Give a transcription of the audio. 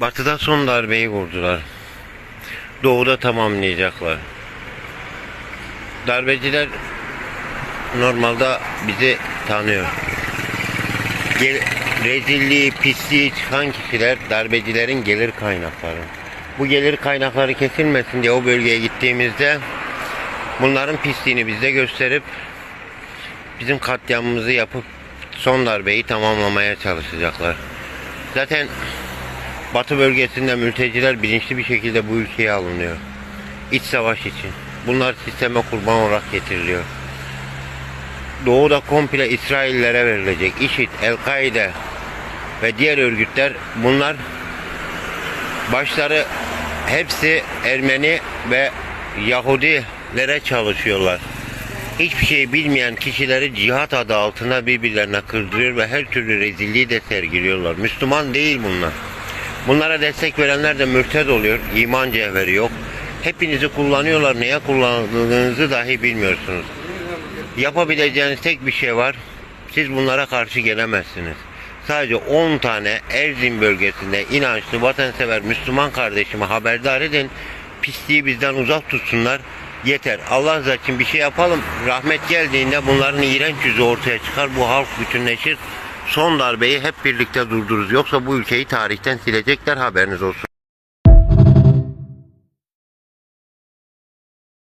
Batıda son darbeyi vurdular. Doğuda tamamlayacaklar. Darbeciler normalde bizi tanıyor. Gel, rezilliği, pisliği çıkan kişiler darbecilerin gelir kaynakları. Bu gelir kaynakları kesilmesin diye o bölgeye gittiğimizde bunların pisliğini bize gösterip bizim katliamımızı yapıp son darbeyi tamamlamaya çalışacaklar. Zaten Batı bölgesinde mülteciler bilinçli bir şekilde bu ülkeye alınıyor. İç savaş için. Bunlar sisteme kurban olarak getiriliyor. Doğuda komple İsraillere verilecek. İşit, El-Kaide ve diğer örgütler bunlar başları hepsi Ermeni ve Yahudilere çalışıyorlar. Hiçbir şey bilmeyen kişileri cihat adı altında birbirlerine kırdırıyor ve her türlü rezilliği de sergiliyorlar. Müslüman değil bunlar. Bunlara destek verenler de mürted oluyor. İman cevheri yok. Hepinizi kullanıyorlar. Neye kullandığınızı dahi bilmiyorsunuz. Yapabileceğiniz tek bir şey var. Siz bunlara karşı gelemezsiniz. Sadece 10 tane Erzin bölgesinde inançlı, vatansever Müslüman kardeşime haberdar edin. Pisliği bizden uzak tutsunlar. Yeter. Allah rızası için bir şey yapalım. Rahmet geldiğinde bunların iğrenç yüzü ortaya çıkar. Bu halk bütünleşir. Son darbeyi hep birlikte durdururuz. Yoksa bu ülkeyi tarihten silecekler haberiniz olsun.